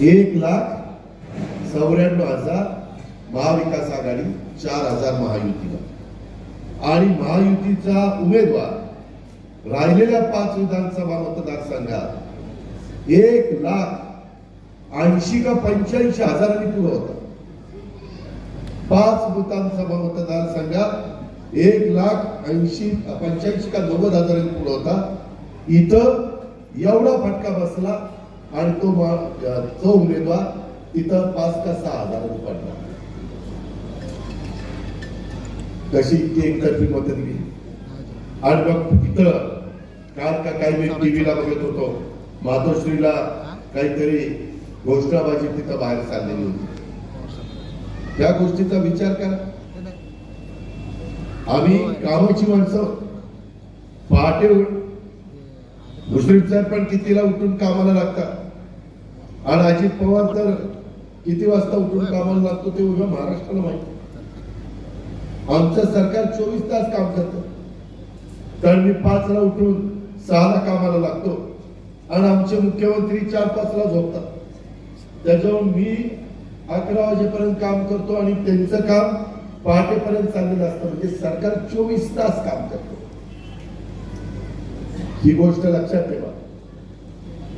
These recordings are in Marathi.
एक लाख चौऱ्याण्णव हजार महाविकास आघाडी चार हजार महायुतीला. आणि महायुतीचा उमेदवार राहिलेल्या पाच विधानसभा मतदारसंघात एक लाख ऐंशी का पंच्याऐंशी हजारांनी पुढे होता. पाच विधानसभा मतदारसंघात एक लाख ऐंशी पंच्याऐंशी का नव्वद हजारांनी पुढे होता. इथं एवढा फटका बसला आणि तो तो उमेदवार तिथं पाच का सहा हजार पडला कशी ती एकतर्फी मत दिली आणि मग तिथं काल का काही मी टीव्हीला बघत होतो मातोश्रीला काहीतरी घोषणाबाजी तिथं बाहेर चाललेली होती. त्या गोष्टीचा विचार करा. आम्ही कामाची माणसं पहाटे उठ- मुश्रीफ साहेब पण कितीला उठून कामाला लागतात? आणि अजित पवार तर किती वाजता उठून कामाला लागतो ते उभ्या महाराष्ट्राला माहिती आमचं सरकार चोवीस तास काम करतं. तर मी पाचला उठून सहाला कामाला लागतो. आणि आमचे मुख्यमंत्री चार पाचला झोपतात. त्याच्यावर मी अकरा वाजेपर्यंत काम करतो आणि त्यांचं काम पहाटेपर्यंत चाललेलं असतं. म्हणजे सरकार चोवीस तास काम करतो. ही गोष्ट लक्षात ठेवा.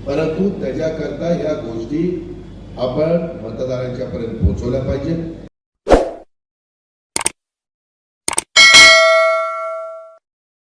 परंतु त्याच्याकरता या गोष्टी आपण मतदारांच्या पर्यंत पोहोचवल्या पाहिजेत.